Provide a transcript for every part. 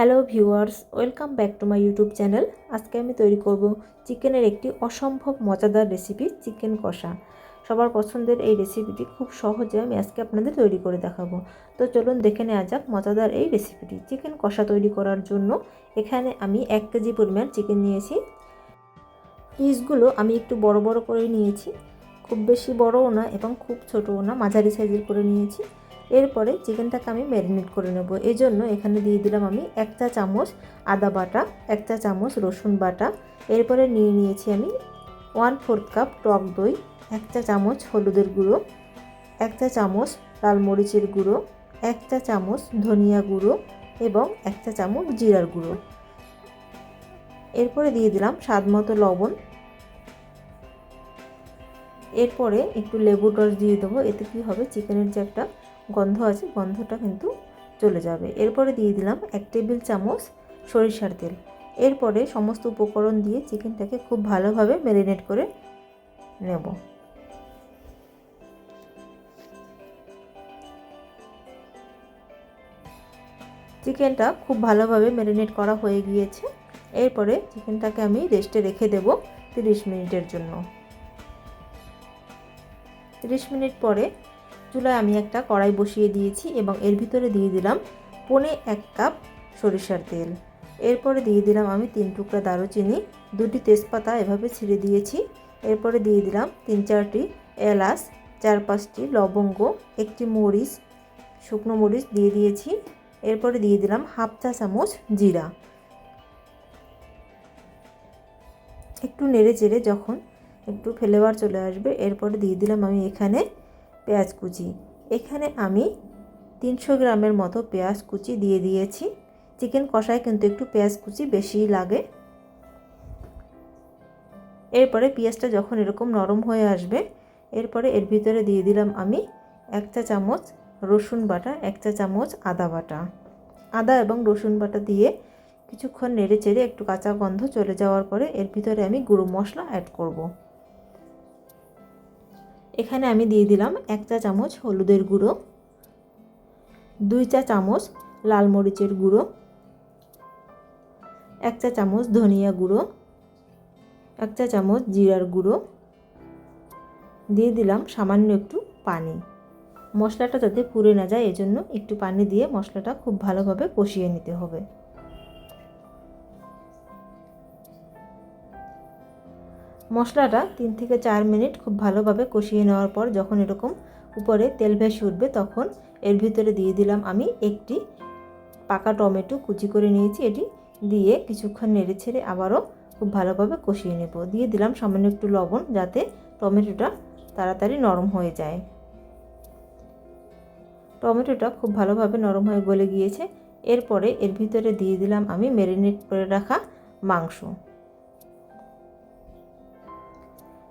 Hello viewers, welcome back to my YouTube channel. আজকে আমি তৈরি করব চিকেনের একটি অসম্ভব মজাদার রেসিপি, চিকেন কষা। সবার পছন্দের এই রেসিপিটি খুব সহজে আমি আজকে আপনাদের তৈরি করে দেখাবো। তো চলুন দেখে নেওয়া যাক মজাদার এই রেসিপিটি। চিকেন কষা তৈরি করার জন্য এখানে আমি এক কেজি পরিমাণ চিকেন নিয়েছি। পিসগুলো আমি একটু বড় বড় করে নিয়েছি। খুব বেশি বড়ও না এবং খুব ছোটও না, মাঝারি সাইজের করে নিয়েছি। এরপরে চিকেনটাকে আমি ম্যারিনেট করে নেব। এই জন্য এখানে দিয়ে দিলাম আমি এক চা চামচ আদা বাটা এক চা চামচ রসুন বাটা। এরপরে নিয়ে নিয়েছি আমি ওয়ান ফোর্থ কাপ টক দই এক চা চামচ হলুদের গুঁড়ো এক চা চামচ লাল মরিচের গুঁড়ো এক চা চামচ ধনিয়া গুঁড়ো এবং এক চা চামচ জিরার গুঁড়ো। এরপরে দিয়ে দিলাম স্বাদ মতো লবণ। এরপরে একটু লেবুর রস দিয়ে দেবো, এতে কী হবে? চিকেনের যে একটা গন্ধ আছে, গন্ধটা কিন্তু চলে যাবে। এরপরে দিয়ে দিলাম এক টেবিল চামচ সরিষার তেল। এরপরে সমস্ত উপকরণ দিয়ে চিকেনটাকে খুব ভালোভাবে ম্যারিনেট করে নেব। চিকেনটা খুব ভালোভাবে ম্যারিনেট করা হয়ে গিয়েছে। এরপরে চিকেনটাকে আমি রেস্টে রেখে দেব তিরিশ মিনিটের জন্য। তিরিশ মিনিট পরে চুলায় আমি একটা কড়াই বসিয়ে দিয়েছি এবং এর ভিতরে দিয়ে দিলাম পনে এক কাপ সরিষার তেল। এরপরে দিয়ে দিলাম আমি তিন টুকরা দারুচিনি, দুটি তেজপাতা এভাবে ছিঁড়ে দিয়েছি। এরপরে দিয়ে দিলাম তিন চারটি এলাচ, চার পাঁচটি লবঙ্গ, একটি মরিচ, শুকনো মরিচ দিয়ে দিয়েছি। এরপরে দিয়ে দিলাম হাফ চা চামচ জিরা। একটু নেড়ে চেড়ে যখন একটু ফ্লেভার চলে আসবে। এরপরে দিয়ে দিলাম আমি এখানে পেঁয়াজ কুচি। এখানে আমি তিনশো গ্রামের মতো পেঁয়াজ কুচি দিয়ে দিয়েছি। চিকেন কষায় কিন্তু একটু পেঁয়াজ কুচি বেশিই লাগে। এরপরে পেঁয়াজটা যখন এরকম নরম হয়ে আসবে, এরপরে এর ভিতরে দিয়ে দিলাম আমি এক চা চামচ রসুন বাটা, এক চা চামচ আদা বাটা। আদা এবং রসুন বাটা দিয়ে কিছুক্ষণ নেড়ে চেড়ে একটু কাঁচা গন্ধ চলে যাওয়ার পরে এর ভিতরে আমি গুঁড়ো মশলা অ্যাড করব। এখানে আমি দিয়ে দিলাম এক চা চামচ হলুদের গুঁড়ো, দুই চা চামচ লাল মরিচের গুঁড়ো, এক চা চামচ ধনিয়া গুঁড়ো, এক চা চামচ জিরার গুঁড়ো। দিয়ে দিলাম সামান্য একটু পানি। মশলাটা যাতে পুড়ে না যায়, এজন্য একটু পানি দিয়ে মশলাটা খুব ভালোভাবে কষিয়ে নিতে হবে। মশলাটা তিন থেকে চার মিনিট খুব ভালোভাবে কষিয়ে নেওয়ার পর যখন এরকম উপরে তেল ভেসে উঠবে তখন এর ভিতরে দিয়ে দিলাম আমি একটি পাকা টমেটো কুচি করে নিয়েছি। এটি দিয়ে কিছুক্ষণ নেড়ে ছেড়ে আবারও খুব ভালোভাবে কষিয়ে নেব। দিয়ে দিলাম সামান্য একটু লবণ যাতে টমেটোটা তাড়াতাড়ি নরম হয়ে যায়। টমেটোটা খুব ভালোভাবে নরম হয়ে গলে গিয়েছে। এরপরে এর ভিতরে দিয়ে দিলাম আমি ম্যারিনেট করে রাখা মাংস।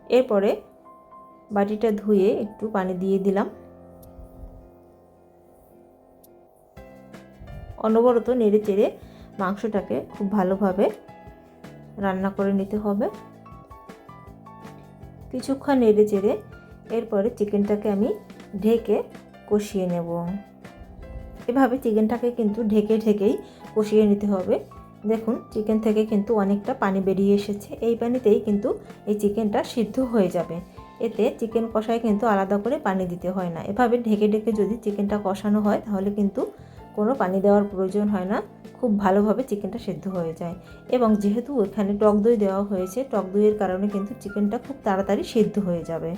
এরপরে বাটিটা ধুয়ে একটু পানি দিয়ে দিলাম। অনবরত নেড়ে চেড়ে মাংসটাকে খুব ভালোভাবে রান্না করে নিতে হবে। কিছুক্ষণ নেড়ে চেড়ে এরপরে চিকেনটাকে আমি ঢেকে কষিয়ে নেব। এভাবে চিকেনটাকে কিন্তু ঢেকে ঢেকেই কষিয়ে নিতে হবে। দেখুন চিকেন থেকে কিন্তু অনেকটা পানি বেরিয়ে এসেছে। এই পানিতেই কিন্তু এই চিকেনটা সিদ্ধ হয়ে যাবে। এতে চিকেন কষায় কিন্তু আলাদা করে পানি দিতে হয় না। এভাবে ঢেকে ঢেকে যদি চিকেনটা কষানো হয়, তাহলে কিন্তু কোনো পানি দেওয়ার প্রয়োজন হয় না। খুব ভালোভাবে চিকেনটা সেদ্ধ হয়ে যায়। এবং যেহেতু এখানে টক দই দেওয়া হয়েছে, টক দইয়ের কারণে কিন্তু চিকেনটা খুব তাড়াতাড়ি সেদ্ধ হয়ে যাবে।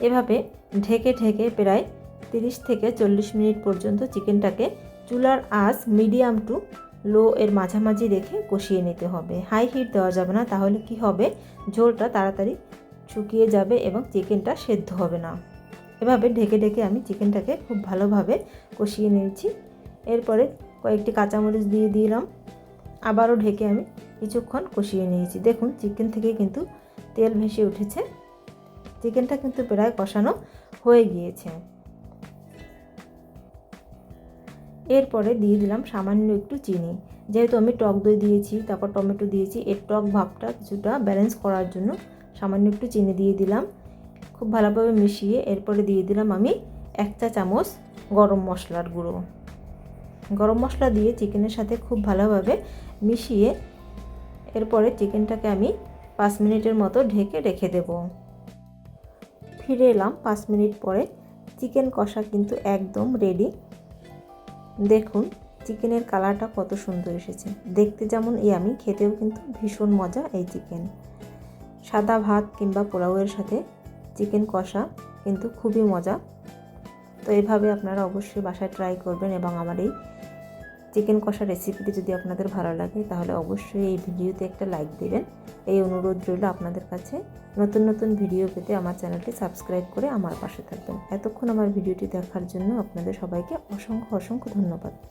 এভাবে ঢেকে ঢেকে প্রায় তিরিশ থেকে চল্লিশ মিনিট পর্যন্ত চিকেনটাকে চুলার আঁচ মিডিয়াম টু লো এর মাঝামাঝি রেখে কষিয়ে নিতে হবে। হাই হিট দেওয়া যাবে না, তাহলে কি হবে? ঝোলটা তাড়াতাড়ি শুকিয়ে যাবে এবং চিকেনটা সেদ্ধ হবে না। এভাবে ঢেকে ঢেকে আমি চিকেনটাকে খুব ভালোভাবে কষিয়ে নিয়েছি। এরপরে কয়েকটি কাঁচামরিচ দিয়ে দিলাম। আবারও ঢেকে আমি কিছুক্ষণ কষিয়ে নিয়েছি। দেখুন, চিকেন থেকে কিন্তু তেল ভেসে উঠেছে। চিকেনটা কিন্তু প্রায় কষানো হয়ে গিয়েছে। এরপরে দিয়ে দিলাম সামান্য একটু চিনি। যেহেতু আমি টক দই দিয়েছি, তারপর টমেটো দিয়েছি, এর টক ভাবটা কিছুটা ব্যালেন্স করার জন্য সামান্য একটু চিনি দিয়ে দিলাম। খুব ভালোভাবে মিশিয়ে এরপরে দিয়ে দিলাম আমি এক চা চামচ গরম মশলার গুঁড়ো। গরম মশলা দিয়ে চিকেনের সাথে খুব ভালোভাবে মিশিয়ে এরপরে চিকেনটাকে আমি পাঁচ মিনিটের মতো ঢেকে রেখে দেব। ফিরে এলাম পাঁচ মিনিট পরে। চিকেন কষা কিন্তু একদম রেডি দেখুন, চিকেনের কালারটা কত সুন্দর এসেছে। দেখতে যেমন ইয়ামি খেতেও কিন্তু ভীষণ মজা এই চিকেন। সাদা ভাত কিংবা পোলাওয়ের সাথে চিকেন কষা কিন্তু খুবই মজা। তো এভাবে আপনারা অবশ্যই বাসায় ট্রাই করবেন এবং আমার এই চিকেন কষা রেসিপিটি যদি আপনাদের ভালো লাগে, তাহলে অবশ্যই এই ভিডিওতে একটা লাইক দেবেন। এই অনুরোধ রইল আপনাদের কাছে। নতুন নতুন ভিডিও পেতে আমার চ্যানেলটি সাবস্ক্রাইব করে আমার পাশে থাকবেন। এতক্ষণ আমার ভিডিওটি দেখার জন্য আপনাদের সবাইকে অসংখ্য অসংখ্য ধন্যবাদ।